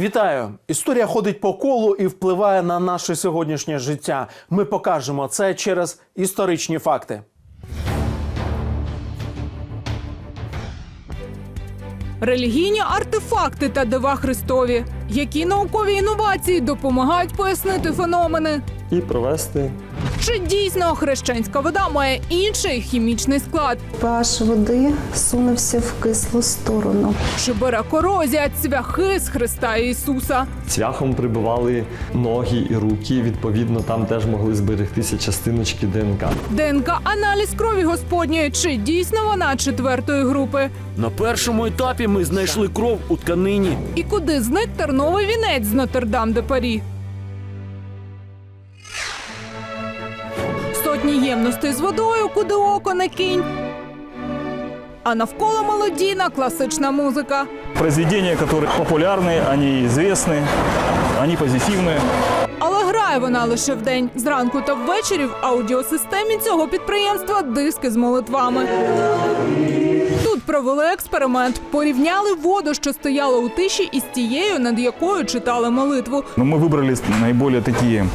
Вітаю! Історія ходить по колу і впливає на наше сьогоднішнє життя. Ми покажемо це через історичні факти. Релігійні артефакти та дива Христові. Які наукові інновації допомагають пояснити феномени? І провести Чи дійсно хрещенська вода має інший хімічний склад? pH води сунувся в кислу сторону. Чи бере корозія цвяхи з Христа Ісуса? цвяхом прибивали ноги і руки. Відповідно, там теж могли зберегтися частиночки ДНК. ДНК-аналіз крові Господньої. Чи дійсно вона четвертої групи? На першому етапі ми знайшли кров у тканині. І куди зник терновий вінець з Нотр-Дам де Парі? Сотні ємностей з водою, куди око не кинь. А навколо мелодійна класична музика. Произведения, которые популярны, они известны, они позитивны. Але грає вона лише вдень. Зранку та ввечері в аудіосистемі цього підприємства диски з молитвами. Тут провели експеримент. Порівняли воду, що стояла у тиші, із тією, над якою читали молитву. Но мы выбрали наиболее такие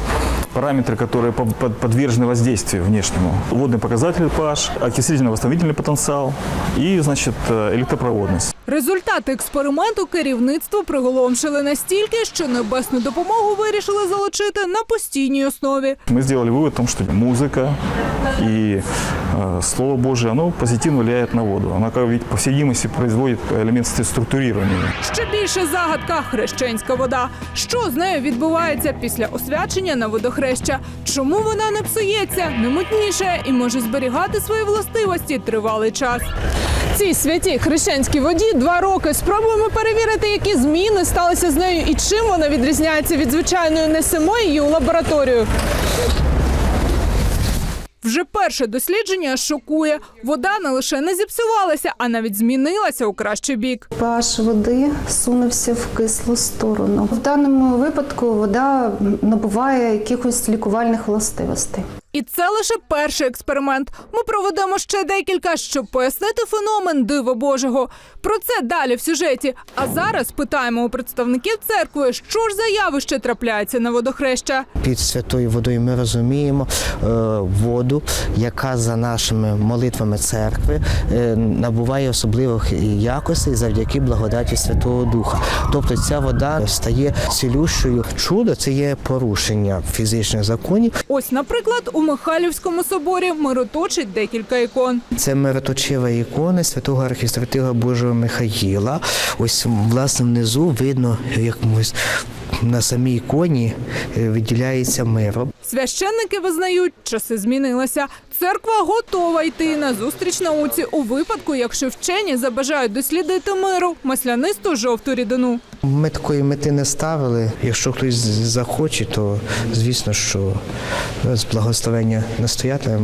параметры, которые по- под- подвержены воздействию внешнему. Водный показатель pH, окислительно-восстановительный потенциал и, значит, э, электропроводность. Результати експерименту керівництво приголомшили настільки, що небесну допомогу вирішили залучити на постійній основі. Мы сделали вывод о том, что музыка и э, Слово Божие, оно позитивно влияет на воду. Оно, как ведь, по всей видимости, производит элемент структурирования. Ще більше загадка хрещенська вода. Що з нею відбувається після освячення на Водохреща? Чому вона не псується, не мутніше і може зберігати свої властивості тривалий час? Цій святій хрещенській воді два роки. Спробуємо перевірити, які зміни сталися з нею і чим вона відрізняється від звичайної. Несемо її у лабораторію. Вже перше дослідження шокує. Вода не лише не зіпсувалася, а навіть змінилася у кращий бік. Паш води сунувся в кислу сторону. В даному випадку вода набуває якихось лікувальних властивостей. І це лише перший експеримент. Ми проведемо ще декілька, щоб пояснити феномен дива Божого. Про це далі в сюжеті. А зараз питаємо у представників церкви, що ж за явище трапляється на водохреща. Під святою водою ми розуміємо е, воду, яка за нашими молитвами церкви е, набуває особливих якостей завдяки благодаті Святого Духа. Тобто ця вода стає цілющою. Чудо це є порушення фізичних законів. Ось, наприклад, у Михайлівському соборі мироточить декілька ікон. Це мироточива ікона святого архістратига Божого Михаїла. Ось власне внизу видно, як на самій іконі е, виділяється миро. Священники визнають, часи змінилися. Церква готова йти на зустріч науці у випадку, якщо вчені забажають дослідити миру, маслянисту жовту рідину. Ми такої мети не ставили. Якщо хтось захоче, то звісно, що з благословення настоятеля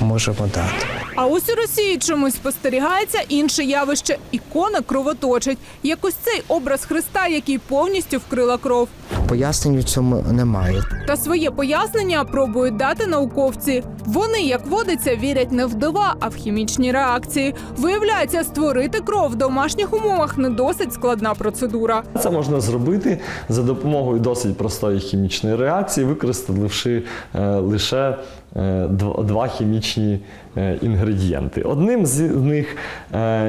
можемо дати. А ось у Росії чомусь спостерігається інше явище. Ікона кровоточить. Як ось цей образ Христа, який повністю вкрила кров. Пояснень в цьому немає. Та своє пояснення пробують дати науковці. Вони, як водиться, вірять не в дива, а в хімічні реакції. Виявляється, створити кров в домашніх умовах не досить складна процедура. Це можна зробити за допомогою досить простої хімічної реакції, використавши е, лише е, два хімічні е, інгредієнти. Одним з них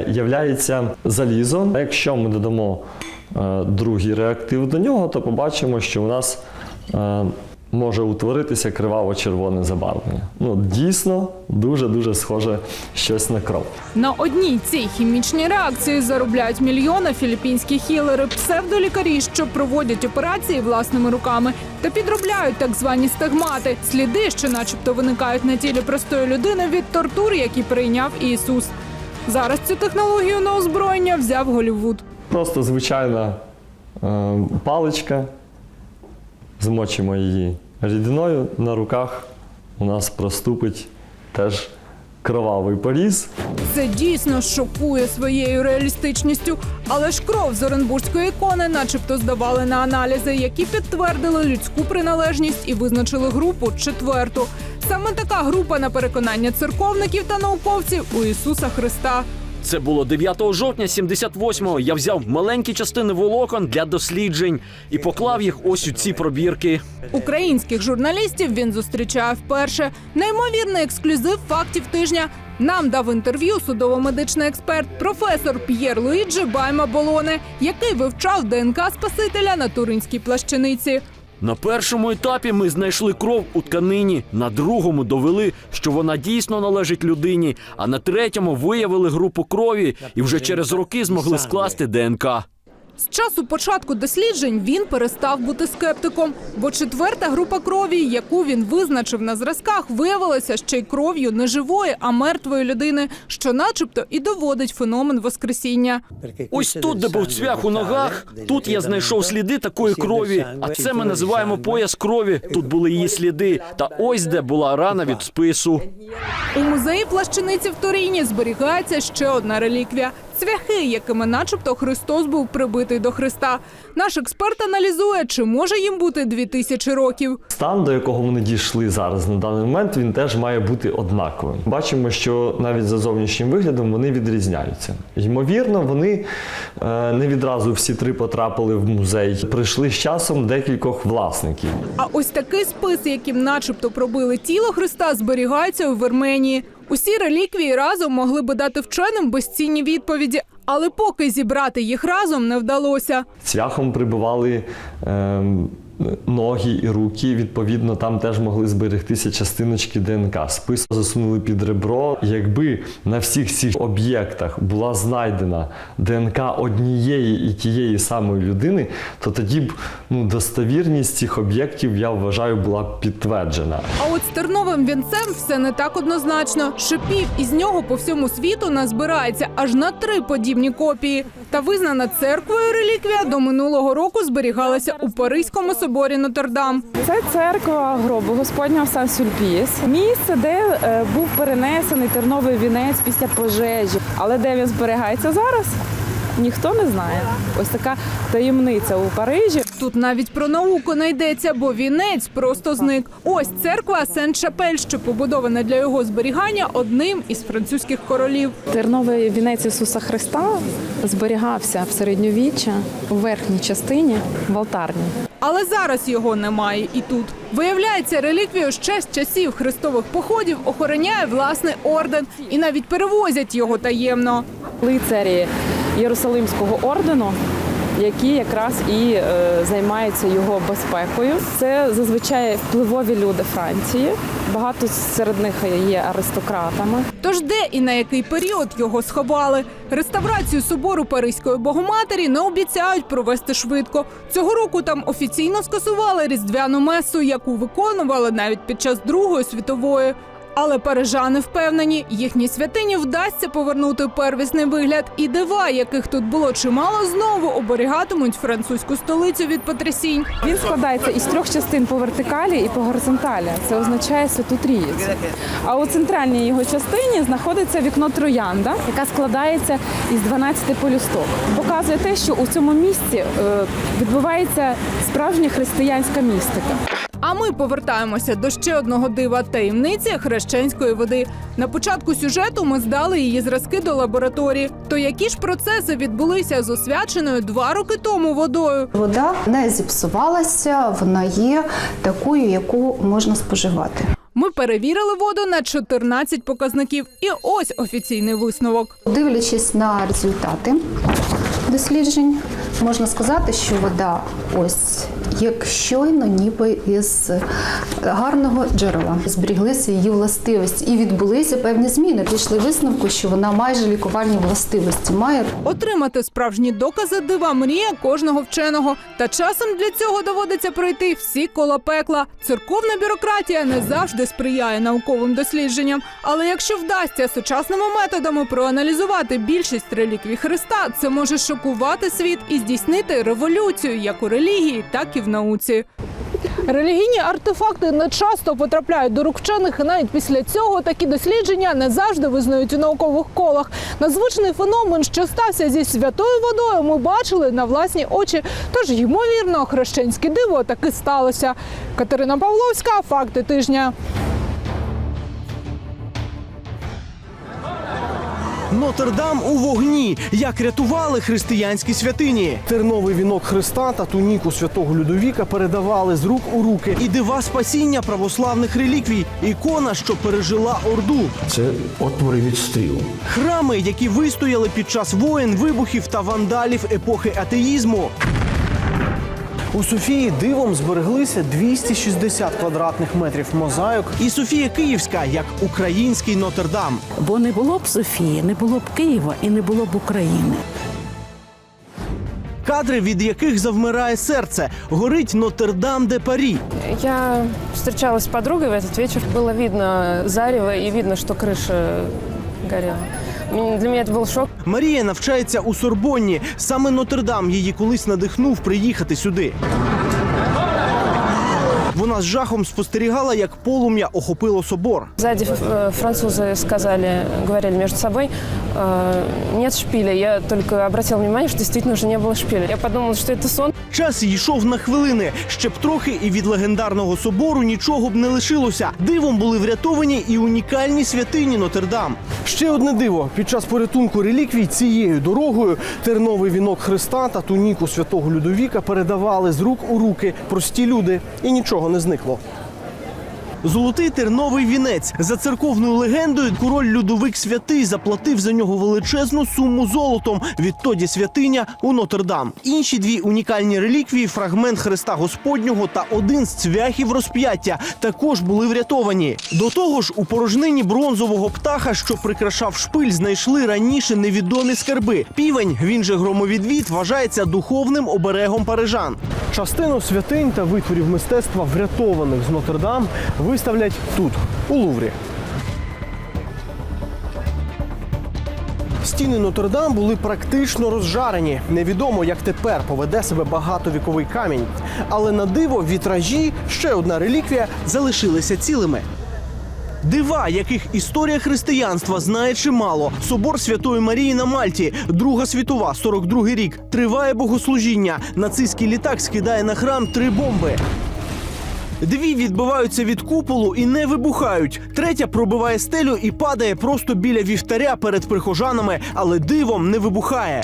являється залізо. Якщо ми додамо другий реактив до нього, то побачимо, що у нас е, може утворитися криваво-червоне забарвлення. Ну, дійсно, дуже-дуже схоже щось на кров. На одній цій хімічній реакції заробляють мільйони філіппінські хілери, псевдолікарі, що проводять операції власними руками та підробляють так звані стигмати, сліди, що, начебто, виникають на тілі простої людини від тортур, які прийняв Ісус. Зараз цю технологію на озброєння взяв Голівуд. Просто звичайна е, паличка. Змочимо її рідиною на руках. У нас проступить теж кровавий поріз. Це дійсно шокує своєю реалістичністю. Але ж кров з Оренбурзької ікони, начебто, здавали на аналізи, які підтвердили людську приналежність і визначили групу четверту. Саме така група на переконання церковників та науковців у Ісуса Христа. Це було 9 жовтня 78-го. Я взяв маленькі частини волокон для досліджень і поклав їх ось у ці пробірки. Українських журналістів він зустрічає вперше. Неймовірний ексклюзив фактів тижня. Нам дав інтерв'ю судово-медичний експерт, професор П'єр Луїджі Байма Болоне, який вивчав ДНК Спасителя на Туринській плащаниці. На першому етапі ми знайшли кров у тканині, на другому довели, що вона дійсно належить людині, а на третьому виявили групу крові і вже через роки змогли скласти ДНК. З часу початку досліджень він перестав бути скептиком, бо четверта група крові, яку він визначив на зразках, виявилася ще й кров'ю не живої, а мертвої людини, що, начебто, і доводить феномен воскресіння. Ось тут, де був цвях у ногах, тут я знайшов сліди такої крові. А це ми називаємо пояс крові. Тут були її сліди. Та ось де була рана від спису. У музеї плащаниці в Туріні зберігається ще одна реліквія цвяхи, якими, начебто, Христос був прибитий до Христа. Наш експерт аналізує, чи може їм бути дві тисячі років. Стан, до якого вони дійшли зараз на даний момент, він теж має бути однаковим. Бачимо, що навіть за зовнішнім виглядом вони відрізняються. Ймовірно, вони е, не відразу всі три потрапили в музей. Прийшли з часом декількох власників. А ось такий спис, яким начебто пробили тіло Христа, зберігається у Вірменії. Усі реліквії разом могли би дати вченим безцінні відповіді, але поки зібрати їх разом не вдалося. Цвяхом прибували. ем, ноги і руки. Відповідно, там теж могли зберегтися частиночки ДНК. Спис засунули під ребро. Якби на всіх цих об'єктах була знайдена ДНК однієї і тієї самої людини, то тоді б ну, достовірність цих об'єктів, я вважаю, була б підтверджена. А от з терновим вінцем все не так однозначно. Шипів із нього по всьому світу назбирається аж на три подібні копії. Та визнана церквою реліквія до минулого року зберігалася у Паризькому соборі Нотр-Дам. Це церква гробу Господнього Сан Сюльпіс. Місце, де е, був перенесений терновий вінець після пожежі. Але де він зберігається зараз, ніхто не знає. Ось така таємниця у Парижі. Тут навіть про науку не йдеться, бо вінець просто зник. Ось церква Сен-Шапель, що побудована для його зберігання одним із французьких королів. Терновий вінець Ісуса Христа зберігався в середньовіччя у верхній частині в алтарні. Але зараз його немає і тут. Виявляється, реліквію ще з часів хрестових походів охороняє власний орден і навіть перевозять його таємно. Лицарі Єрусалимського ордену. Які якраз і е, займаються його безпекою. Це зазвичай впливові люди Франції. Багато серед них є аристократами. Тож де і на який період його сховали? Реставрацію собору Паризької Богоматері не обіцяють провести швидко. Цього року там офіційно скасували різдвяну месу, яку виконували навіть під час Другої світової. Але парижани впевнені, їхній святині вдасться повернути первісний вигляд, і дива, яких тут було чимало, знову оберігатимуть французьку столицю від потрясінь. Він складається із трьох частин по вертикалі і по горизонталі. Це означає святу трієцю. А у центральній його частині знаходиться вікно троянда, яка складається із 12 полюсток. Показує те, що у цьому місці е, відбувається справжня християнська містика. А ми повертаємося до ще одного дива таємниці хрещенської води. На початку сюжету ми здали її зразки до лабораторії. То які ж процеси відбулися з освяченою два роки тому водою? Вода не зіпсувалася, вона є такою, яку можна споживати. Ми перевірили воду на 14 показників, і ось офіційний висновок. Дивлячись на результати досліджень, можна сказати, що вода ось як щойно, ніби із гарного джерела. Зберіглися її властивості і відбулися певні зміни. Пішли висновку, що вона майже лікувальні властивості має. Отримати справжні докази дива мрія кожного вченого. Та часом для цього доводиться пройти всі кола пекла. Церковна бюрократія не завжди сприяє науковим дослідженням. Але якщо вдасться сучасними методами проаналізувати більшість реліквій Христа, це може шокувати світ і здійснити революцію як у релігії, так і в науці. Релігійні артефакти не часто потрапляють до рук вчених, і навіть після цього такі дослідження не завжди визнають у наукових колах. Надзвичайний феномен, що стався зі святою водою, ми бачили на власні очі. Тож, ймовірно, хрещенське диво таки сталося. Катерина Павловська, факти тижня. Нотр-Дам у вогні. Як рятували християнські святині. Терновий вінок Христа та туніку святого Людовіка передавали з рук у руки. І дива спасіння православних реліквій. Ікона, що пережила Орду. Це отвори від стріл. Храми, які вистояли під час воєн, вибухів та вандалів епохи атеїзму. У Софії дивом збереглися 260 квадратних метрів мозаїк. І Софія Київська як український Нотр-Дам. Бо не було б Софії, не було б Києва і не було б України. Кадри, від яких завмирає серце, горить Нотр-Дам де Парі. Я встречалась с подругой в этот вечер. Было видно зарево и видно, что крыша горела. Для мене це був шок. Марія навчається у Сорбонні. Саме Нотр-Дам її колись надихнув приїхати сюди. Вона з жахом спостерігала, як полум'я охопило собор. Сзади э, французы сказали, говорили между собой, э, нет шпиля. Я только обратила внимание, что действительно уже не было шпиля. Я подумала, что это сон. Час йшов на хвилини. Ще б трохи, і від легендарного собору нічого б не лишилося. Дивом були врятовані і унікальні святині Нотр-Дам. Ще одне диво. Під час порятунку реліквій цією дорогою терновий вінок Христа та туніку святого Людовіка передавали з рук у руки прості люди, і нічого не зникло. Золотий терновий вінець. За церковною легендою, король Людовик Святий заплатив за нього величезну суму золотом. Відтоді святиня у Нотр-Дам. Інші дві унікальні реліквії фрагмент Христа Господнього та один з цвяхів розп'яття також були врятовані. До того ж, у порожнині бронзового птаха, що прикрашав шпиль, знайшли раніше невідомі скарби. Півень, він же громовідвід, вважається духовним оберегом парижан. Частину святинь та витворів мистецтва, врятованих з Нотр-Дам, виставлять тут, у Луврі. Стіни Нотр-Дам були практично розжарені. Невідомо, як тепер поведе себе багатовіковий камінь. Але на диво вітражі, ще одна реліквія, залишилися цілими. Дива, яких історія християнства знає чимало. Собор Святої Марії на Мальті, Друга світова, 42-й рік. Триває богослужіння. Нацистський літак скидає на храм три бомби. Дві відбиваються від куполу і не вибухають. Третя пробиває стелю і падає просто біля вівтаря перед прихожанами, але дивом не вибухає.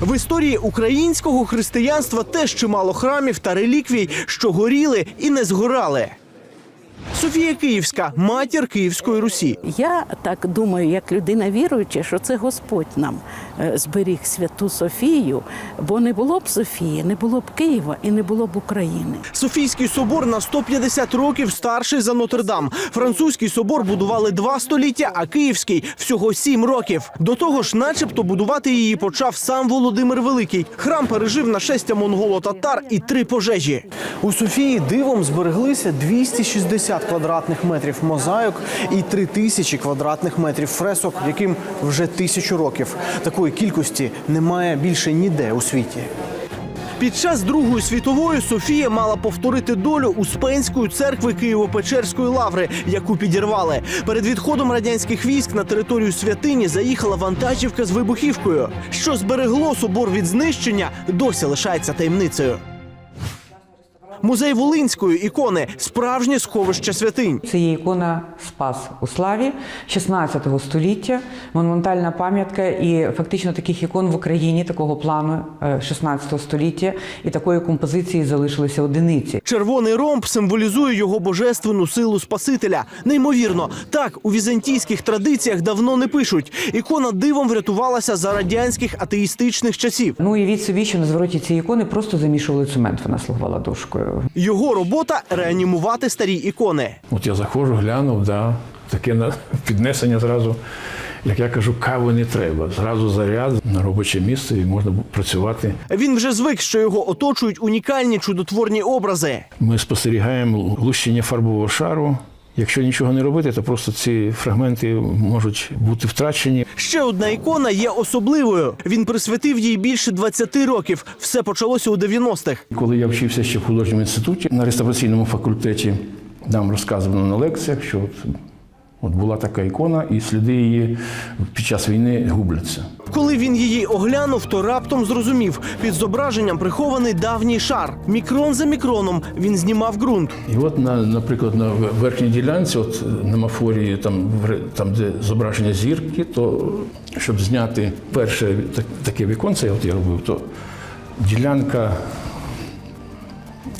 В історії українського християнства теж чимало храмів та реліквій, що горіли і не згорали. Софія Київська, матір Київської Русі. Я так думаю, як людина віруюча, що це Господь нам е, зберіг святу Софію, бо не було б Софії, не було б Києва і не було б України. Софійський собор на 150 років старший за Нотр-Дам. Французький собор будували два століття, а київський всього сім років. До того ж, начебто, будувати її почав сам Володимир Великий. Храм пережив нашестя монголо-татар і три пожежі. У Софії дивом збереглися 260 квадратних метрів мозаїк і 3000 квадратних метрів фресок, яким вже тисячу років. Такої кількості немає більше ніде у світі. Під час Другої світової Софія мала повторити долю Успенської церкви Києво-Печерської лаври, яку підірвали. Перед відходом радянських військ на територію святині заїхала вантажівка з вибухівкою. Що зберегло собор від знищення, досі лишається таємницею. Музей Волинської ікони справжнє сховище святинь. Це є ікона Спас у славі 16 століття, монументальна пам'ятка, і фактично таких ікон в Україні такого плану е, 16 століття і такої композиції залишилися одиниці. Червоний ромб символізує його божественну силу Спасителя. Неймовірно, так у візантійських традиціях давно не пишуть. Ікона дивом врятувалася за радянських атеїстичних часів. Ну і від собі, що на звороті цієї ікони просто замішували цемент. Вона слугувала дошкою. Його робота реанімувати старі ікони. От я заходжу, глянув, да, таке піднесення зразу. Як я кажу, кави не треба. Зразу заряд на робоче місце і можна працювати. Він вже звик, що його оточують унікальні чудотворні образи. Ми спостерігаємо лущення фарбового шару. Якщо нічого не робити, то просто ці фрагменти можуть бути втрачені. Ще одна ікона є особливою. Він присвятив їй більше 20 років. Все почалося у 90-х. Коли я вчився ще в художньому інституті на реставраційному факультеті, нам розказувано на лекціях, що от була така ікона, і сліди її під час війни губляться. Коли він її оглянув, то раптом зрозумів, під зображенням прихований давній шар. Мікрон за мікроном він знімав ґрунт. І от, на, наприклад, на верхній ділянці, от на мафорії, там, там, де зображення зірки, то щоб зняти перше так- таке віконце, от я робив, то ділянка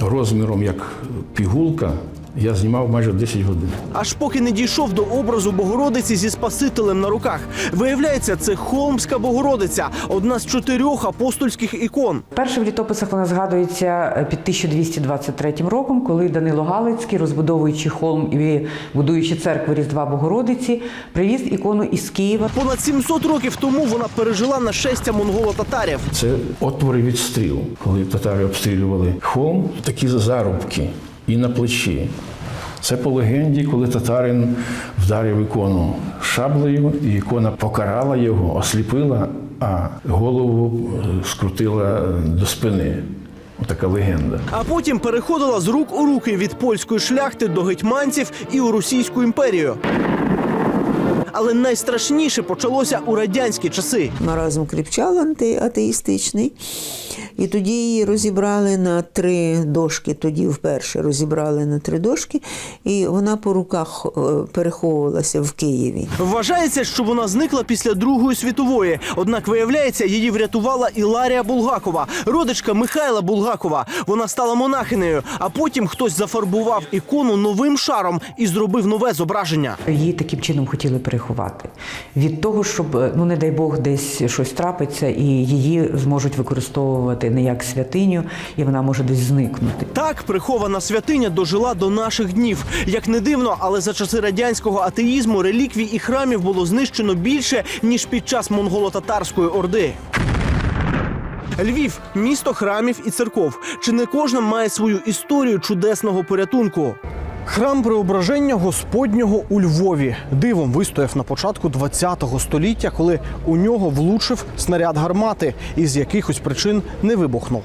розміром як пігулка, я знімав майже 10 годин. Аж поки не дійшов до образу Богородиці зі Спасителем на руках. Виявляється, це Холмська Богородиця, одна з чотирьох апостольських ікон. Перше в літописах вона згадується е, під 1223 роком, коли Данило Галицький, розбудовуючи холм і будуючи церкву Різдва Богородиці, привіз ікону із Києва. Понад 700 років тому вона пережила нашестя монголо-татарів. Це отвори від стріл. Коли татари обстрілювали холм, такі зарубки і на плечі. Це по легенді, коли татарин вдарив ікону шаблею, і ікона покарала його, осліпила, а голову е, скрутила до спини. Така легенда. А потім переходила з рук у руки від польської шляхти до гетьманців і у Російську імперію. Але найстрашніше почалося у радянські часи. Маразм кріпчав антиатеїстичний. І тоді її розібрали на три дошки. Тоді вперше розібрали на три дошки, і вона по руках е, переховувалася в Києві. Вважається, що вона зникла після Другої світової. Однак, виявляється, її врятувала Іларія Булгакова, родичка Михайла Булгакова. Вона стала монахинею, а потім хтось зафарбував ікону новим шаром і зробив нове зображення. Її таким чином хотіли переховати від того, щоб е, ну не дай Бог десь щось трапиться, і її зможуть використовувати не як святиню, і вона може десь зникнути. Так прихована святиня дожила до наших днів. Як не дивно, але за часи радянського атеїзму реліквій і храмів було знищено більше ніж під час монголо-татарської орди. Львів місто храмів і церков. Чи не кожна має свою історію чудесного порятунку? Храм Преображення Господнього у Львові дивом вистояв на початку ХХ століття, коли у нього влучив снаряд гармати, і з якихось причин не вибухнув.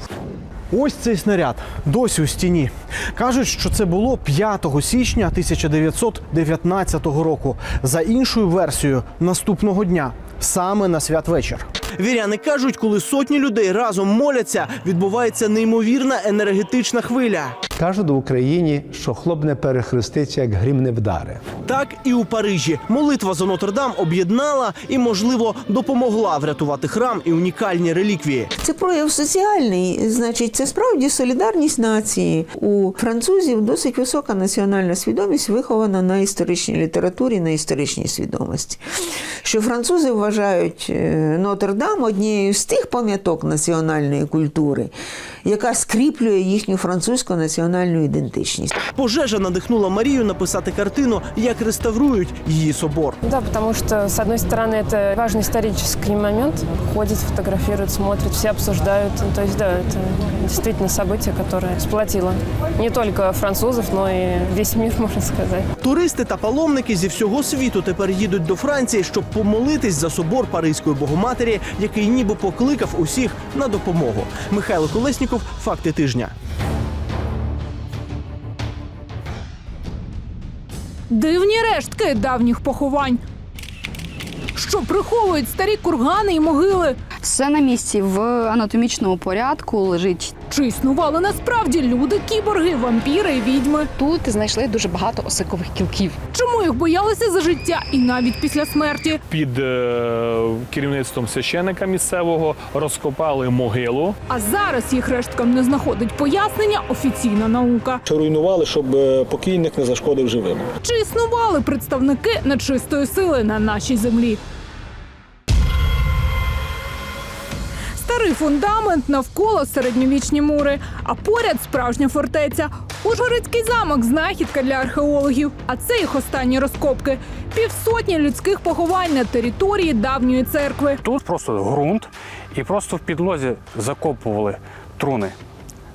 Ось цей снаряд досі у стіні. Кажуть, що це було 5 січня 1919 року. За іншою версією, наступного дня, саме на святвечір. Віряни кажуть, коли сотні людей разом моляться, відбувається неймовірна енергетична хвиля. Кажуть в Україні, що хлоп не перехреститься, як грім не вдаре. Так і у Парижі молитва за Нотр-Дам об'єднала і, можливо, допомогла врятувати храм і унікальні реліквії. Це прояв соціальний, значить, це справді солідарність нації. У французів досить висока національна свідомість вихована на історичній літературі, на історичній свідомості. Що французи вважають е, Нотр-Дам однією з тих пам'яток національної культури, яка скріплює їхню французьку національну ідентичність. Пожежа надихнула Марію написати картину, як реставрують її собор. Да, потому что, с одной стороны, это важный исторический момент. Ходят, фотографируют, смотрят, все обсуждают. Ну, то есть, да, это действительно событие, которое сплотило не только французов, но и весь мир, можно сказать. Туристи та паломники зі всього світу тепер їдуть до Франції, щоб помолитись за собор Паризької Богоматері, який ніби покликав усіх на допомогу. Михайло Колесніков, факти тижня. Дивні рештки давніх поховань. Що приховують старі кургани і могили? Все на місці в анатомічному порядку лежить. Чи існували насправді люди, кіборги, вампіри і відьми? Тут знайшли дуже багато осикових кілків. Чому їх боялися за життя і навіть після смерті? Під е, керівництвом священика місцевого розкопали могилу. А зараз їх решткам не знаходить пояснення офіційна наука. Що руйнували, щоб е, покійник не зашкодив живим. Чи існували представники нечистої сили на нашій землі? Старий фундамент навколо середньовічні мури, а поряд справжня фортеця. Ужгородський замок знахідка для археологів. А це їх останні розкопки. Півсотні людських поховань на території давньої церкви. Тут просто ґрунт, і просто в підлозі закопували труни.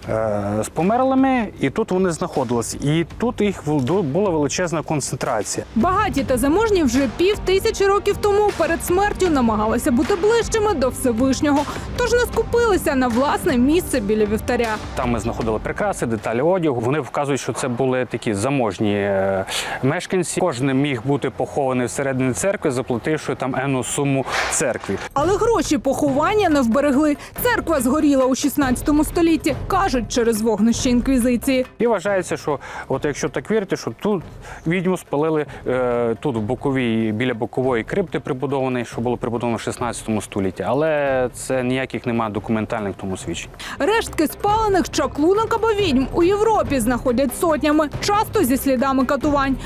Е, з померлими, і тут вони знаходилися. І тут їх була величезна концентрація. Багаті та заможні вже пів тисячі років тому перед смертю намагалися бути ближчими до Всевишнього, тож не скупилися на власне місце біля вівтаря. Там ми знаходили прикраси, деталі одягу. Вони вказують, що це були такі заможні е, мешканці. Кожен міг бути похований всередині церкви, заплативши там енну суму церкві. Але гроші поховання не вберегли. Церква згоріла у 16 столітті, кажуть, через вогнище інквізиції. І вважається, що от якщо так вірити, що тут відьму спалили е, тут в боковій біля бокової крипти прибудованої, що було прибудовано в 16 столітті. Але це ніяких немає документальних тому свідчень. Рештки спалених чаклунок або відьм у Європі знаходять сотнями, часто зі слідами катувань.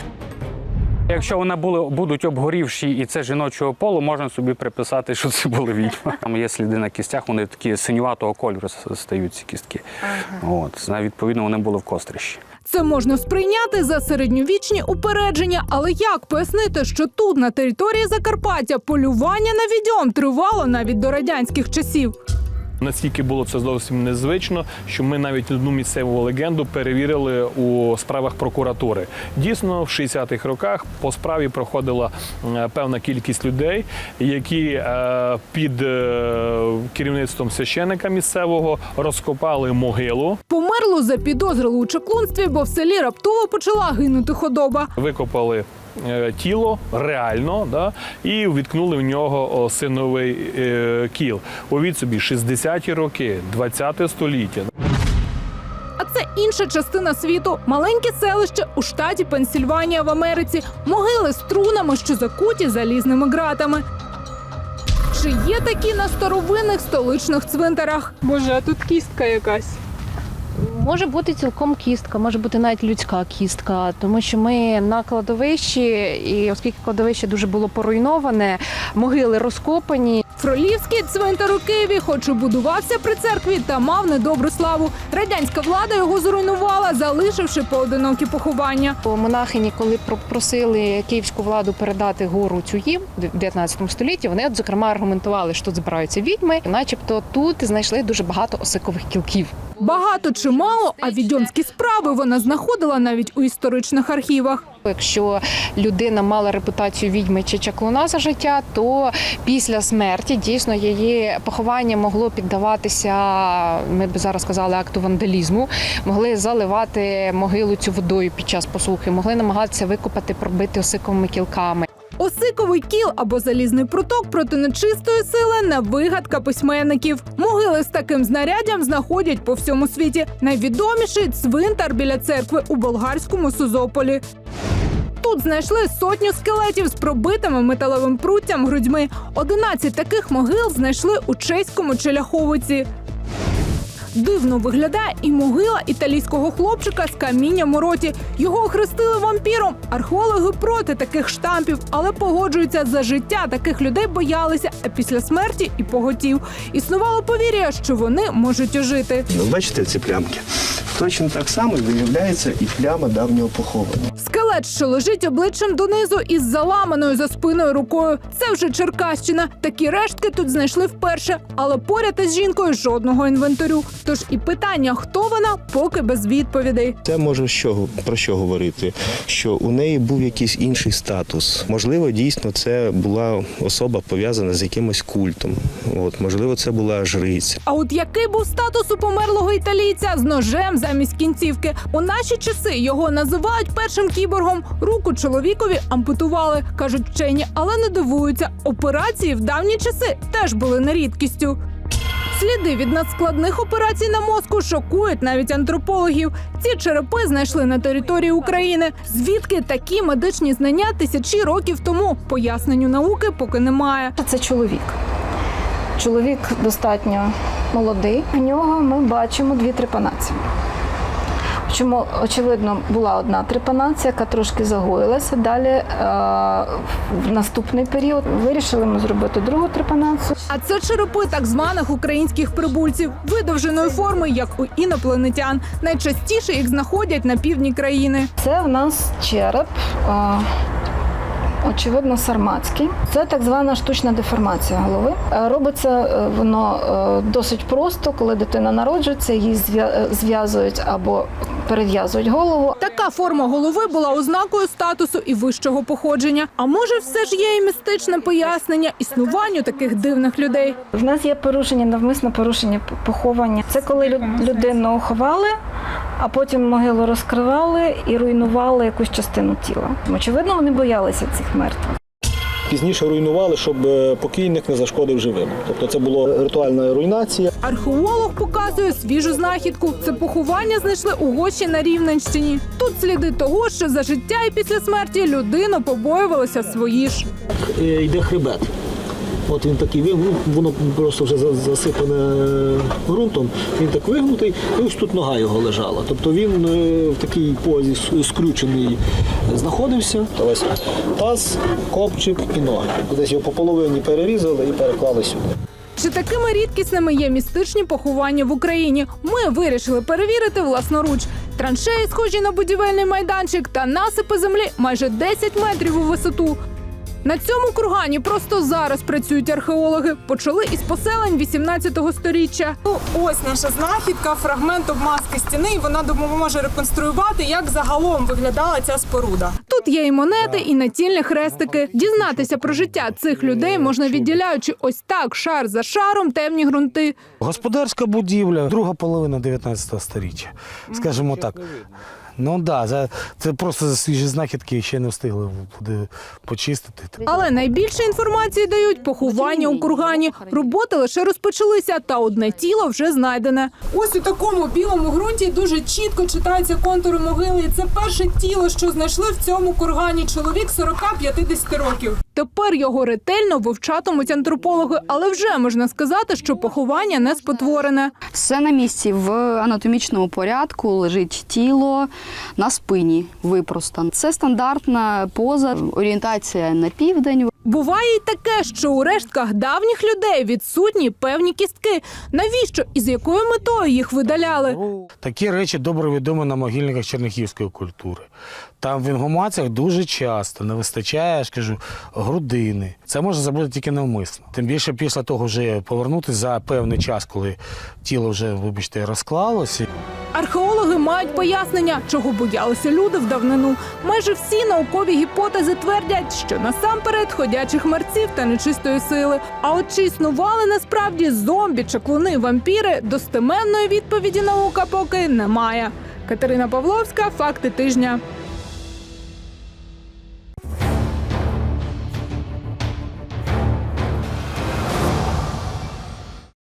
Якщо вони були будуть обгорівші і це жіночого полу, можна собі приписати, що це були відьми. Там є сліди на кістях, вони такі синюватого кольору стають ці кістки. От відповідно вони були в кострищі. Це можна сприйняти за середньовічні упередження, але як пояснити, що тут, на території Закарпаття, полювання на відьом тривало навіть до радянських часів? Наскільки було це зовсім незвично, що ми навіть одну місцеву легенду перевірили у справах прокуратури. Дійсно, в 60-х роках по справі проходила е, певна кількість людей, які е, під е, керівництвом священика місцевого розкопали могилу. Померло за підозрили у чаклунстві, бо в селі раптово почала гинути худоба. Викопали тіло реально, да, і відкнули в нього синовий е, кіл. Увіть собі 60-ті роки, 20 століття. А це інша частина світу маленьке селище у штаті Пенсільванія в Америці, могили з трунами, що закуті залізними ґратами. Чи є такі на старовинних столичних цвинтарах? Боже, а тут кістка якась. Може бути цілком кістка, може бути навіть людська кістка, тому що ми на кладовищі, і оскільки кладовище дуже було поруйноване, могили розкопані. Фролівський цвинтар у Києві, хоч і будувався при церкві, та мав недобру славу. Радянська влада його зруйнувала, залишивши поодинокі поховання. Монахині, коли просили київську владу передати гору цю їм в 19 столітті, вони от зокрема аргументували, що тут збираються відьми, начебто тут знайшли дуже багато осикових кілків. Багато чи мало, а відьомські справи вона знаходила навіть у історичних архівах. Якщо людина мала репутацію відьми чи чаклуна за життя, то після смерті дійсно її поховання могло піддаватися. Ми б зараз сказали акту вандалізму, могли заливати могилу цю водою під час посухи, могли намагатися викопати, пробити осиковими кілками. Осиковий кіл або залізний проток проти нечистої сили не вигадка письменників. Могили з таким знаряддям знаходять по всьому світі. Найвідоміший цвинтар біля церкви у болгарському Сузополі. Тут знайшли сотню скелетів з пробитими металевим пруттям грудьми. 11 таких могил знайшли у чеському Челяховиці. Дивно виглядає і могила італійського хлопчика з камінням у роті. Його охрестили вампіром. Археологи проти таких штампів, але погоджуються за життя таких людей боялися, а після смерті і поготів. Існувало повір'я, що вони можуть ожити. Ви бачите ці плямки? Точно так само виявляється і пляма давнього похованого. Скелет, що лежить обличчям донизу із заламаною за спиною рукою. Це вже Черкащина. Такі рештки тут знайшли вперше, але поряд із жінкою жодного інвентарю. Тож і питання, хто вона, поки без відповідей. Це може що про що говорити? Що у неї був якийсь інший статус. Можливо, дійсно це була особа пов'язана з якимось культом. От можливо, це була жриця. А от який був статус у померлого італійця з ножем замість кінцівки? У наші часи його називають першим кіборгом. Руку чоловікові ампутували, кажуть вчені, але не дивуються. Операції в давні часи теж були не рідкістю. Сліди від надскладних операцій на мозку шокують навіть антропологів. Ці черепи знайшли на території України. Звідки такі медичні знання тисячі років тому? Поясненню науки поки немає. Це чоловік. Чоловік достатньо молодий. В нього ми бачимо дві трепанації. Чому, очевидно, була одна трепанація, яка трошки загоїлася. Далі е, в наступний період вирішили ми зробити другу трепанацію. А це черепи так званих українських прибульців видовженої форми, як у інопланетян. Найчастіше їх знаходять на півдні країни. Це в нас череп. е, очевидно, сарматський. Це так звана штучна деформація голови. Е, Робиться е, воно е, досить просто, коли дитина народжується, її зв'я- зв'язують або перев'язують голову. Така форма голови була ознакою статусу і вищого походження. А може, все ж є і містичне пояснення існуванню таких дивних людей. В нас є порушення, навмисне порушення поховання. Це коли лю- людину ховали, а потім могилу розкривали і руйнували якусь частину тіла. Очевидно, вони боялися цих мертвих. Пізніше руйнували, щоб е, покійник не зашкодив живим. Тобто це була ритуальна руйнація. Археолог показує свіжу знахідку. Це поховання знайшли у Гощі на Рівненщині. Тут сліди того, що за життя і після смерті людину побоювалися свої ж. Е, Йде хребет. От він такий вигнув, воно просто вже за- засипане ґрунтом. Він так вигнутий, і ось тут нога його лежала. Тобто він е, в такій позі скрючений знаходився. Ось таз, копчик і ноги. Десь його по половині перерізали і переклали сюди. Чи такими рідкісними є містичні поховання в Україні? Ми вирішили перевірити власноруч. Траншеї схожі на будівельний майданчик та насипи землі майже 10 метрів у висоту. На цьому кургані просто зараз працюють археологи. Почали із поселень 18 сторіччя. Ось наша знахідка, фрагмент обмазки стіни. і Вона допоможе реконструювати, як загалом виглядала ця споруда. Тут є і монети, і натільні хрестики. Дізнатися про життя цих людей можна відділяючи ось так, шар за шаром, темні ґрунти. Господарська будівля, друга половина 19 століття, скажімо так. Ну так, да, за- це просто за свіжі знахідки ще не встигли буде почистити. Але найбільше інформації дають поховання у кургані. Роботи лише розпочалися, та одне тіло вже знайдене. Ось у такому білому ґрунті дуже чітко читаються контури могили. І це перше тіло, що знайшли в цьому кургані. Чоловік 40-50 років. Тепер його ретельно вивчатимуть антропологи, але вже можна сказати, що поховання не спотворене. Все на місці в анатомічному порядку лежить тіло на спині випростан. Це стандартна поза, орієнтація на південь. Буває й таке, що у рештках давніх людей відсутні певні кістки. Навіщо і з якою метою їх видаляли? Такі речі добре відомі на могильниках чернігівської культури. Там в інгумаціях дуже часто не вистачає, я кажу, грудини. Це може зробити тільки навмисно. Тим більше після того вже повернутися за певний час, коли тіло вже, вибачте, розклалося. Археологи мають пояснення, чого боялися люди в давнину. Майже всі наукові гіпотези твердять, що насамперед ходячих мерців та нечистої сили. А от чи існували насправді зомбі, чаклуни, вампіри, достеменної відповіді наука поки немає. Катерина Павловська, факти тижня.